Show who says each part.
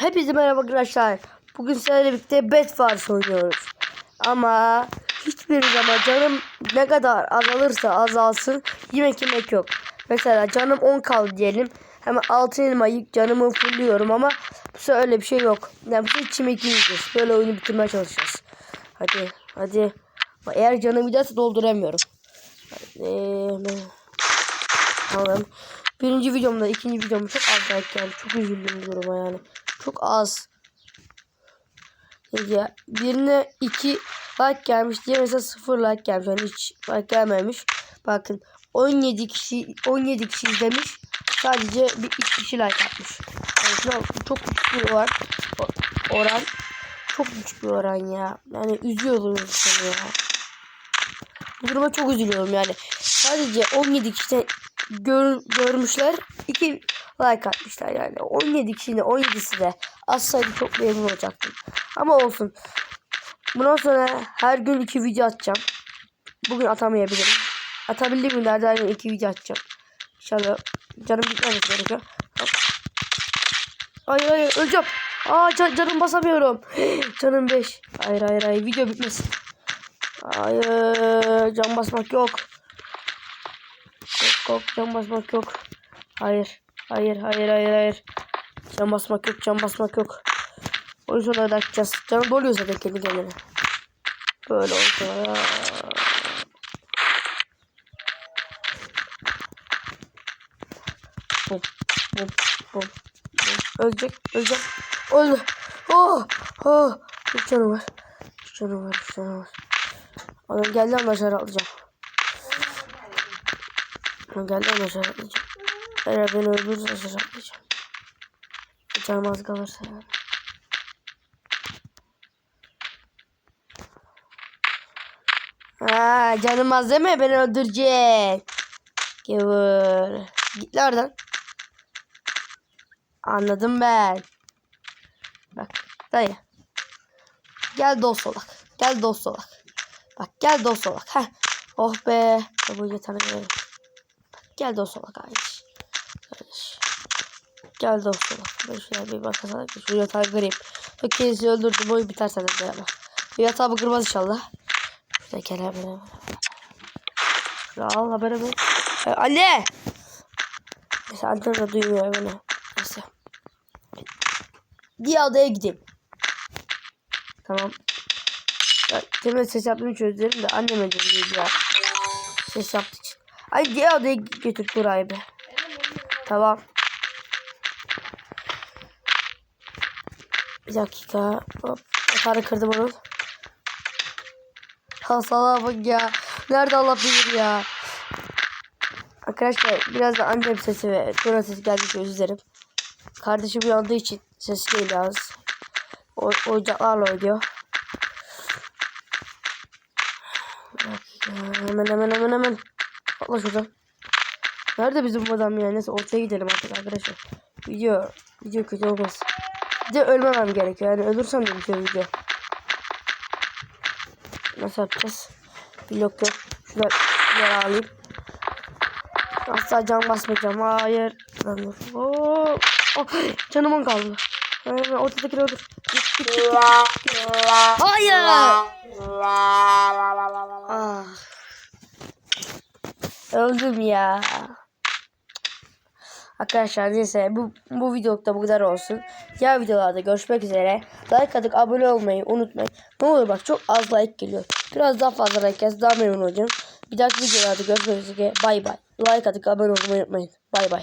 Speaker 1: Hepinize merhaba arkadaşlar. Bugün sizlerle birlikte Bed Wars oynuyoruz. Ama hiçbir zaman canım ne kadar azalırsa azalsın yemek yemek yok. Mesela canım 10 kaldı diyelim. Hemen altın elmayı canımı fulluyorum ama bu sefer öyle bir şey yok. Yani bu sefer yiyeceğiz. Böyle oyunu bitirmeye çalışacağız. Hadi hadi. Eğer canım giderse dolduramıyorum. Hadi. Tamam. Birinci videomda ikinci videom çok az geldi. Çok üzüldüm bu duruma yani. Çok az. Ya, birine iki like gelmiş diye mesela sıfır like gelmiş. Yani hiç like gelmemiş. Bakın 17 kişi 17 kişi izlemiş. Sadece bir iki kişi like atmış. Yani çok küçük bir o- oran. Çok küçük bir oran ya. Yani üzüyorum insanı ya. Bu duruma çok üzülüyorum yani. Sadece 17 kişi gör, görmüşler. 2 like atmışlar yani. 17 kişinin 17'si de azsaydı çok memnun olacaktım. Ama olsun. Bundan sonra her gün 2 video atacağım. Bugün atamayabilirim. Atabildiğim günlerde her gün 2 video atacağım. İnşallah canım gitmemesi gerekiyor. Hop. Hayır hayır öleceğim. Aa can, canım basamıyorum. canım 5. Hayır hayır hayır video bitmesin. Hayır can basmak yok. Yok yok can basmak yok. Hayır. Hayır hayır hayır hayır. Can basmak yok can basmak yok. O yüzden öyle açacağız. Canım doluyor zaten kendi kendine. Böyle oldu. Bum bum. bum. Ölecek ölecek. Öldü. Oh oh. Bir canı var. Bir canı var bir canı var. Adam geldi ama aşağı atlayacağım. Adam geldi ama aşağı atlayacağım. Eğer beni öldürürse aşağı atlayacağım. Canım az kalırsa yani. Ha, canım az deme beni öldürecek. Gevur. Git oradan. Anladım ben. Bak dayı. Gel dost olak. Gel dost olak. Bak gel dost olak. Heh. Oh be. Bu. Bak, gel dost olak kardeş. Kardeş. Gel dost olak. Ben şuraya bir bakasana. Şu yatağı kırayım. Bak kendisi öldürdü. Boyu biter sana dayanma. Bu yatağı kırmaz inşallah. Şurada gel hemen. Şurada al haber hemen. Ee, anne! Neyse annem de duymuyor beni. Neyse. Diğer odaya gideyim. Tamam. Ya, demin ses yaptığımı çözdüm de anneme dönüyor ya. Ses için. Ay diğer odaya götür burayı be. Tamam. Bir dakika. Hop. Yatarı kırdım onun. Hasala bak ya. Nerede Allah bilir ya. Arkadaşlar biraz da annem sesi ve sonra sesi geldikçe özür dilerim. Kardeşim uyandığı için sesi değil az. O, oyuncaklarla oynuyor. Hemen hemen hemen hemen. Atla şuradan. Nerede bizim bu adam ya? Neyse ortaya gidelim artık arkadaşlar. Video, video kötü olmaz. Bir de ölmemem gerekiyor. Yani ölürsem de bitiyor video. Nasıl yapacağız? Blok yok. Şunları, şunları alayım. Asla can basmayacağım. Hayır. Lan dur. Oo. Oh, canım on kaldı. Hemen ortadakini öldür. Git. git. Hayır. Ah. Öldüm ya. Arkadaşlar neyse bu, bu videolukta bu kadar olsun. Diğer videolarda görüşmek üzere. Like atıp abone olmayı unutmayın. Ne olur bak çok az like geliyor. Biraz daha fazla like gelsin daha memnun olacağım. Bir dahaki videolarda görüşmek üzere. Bay bay. Like atıp abone olmayı unutmayın. Bay bay.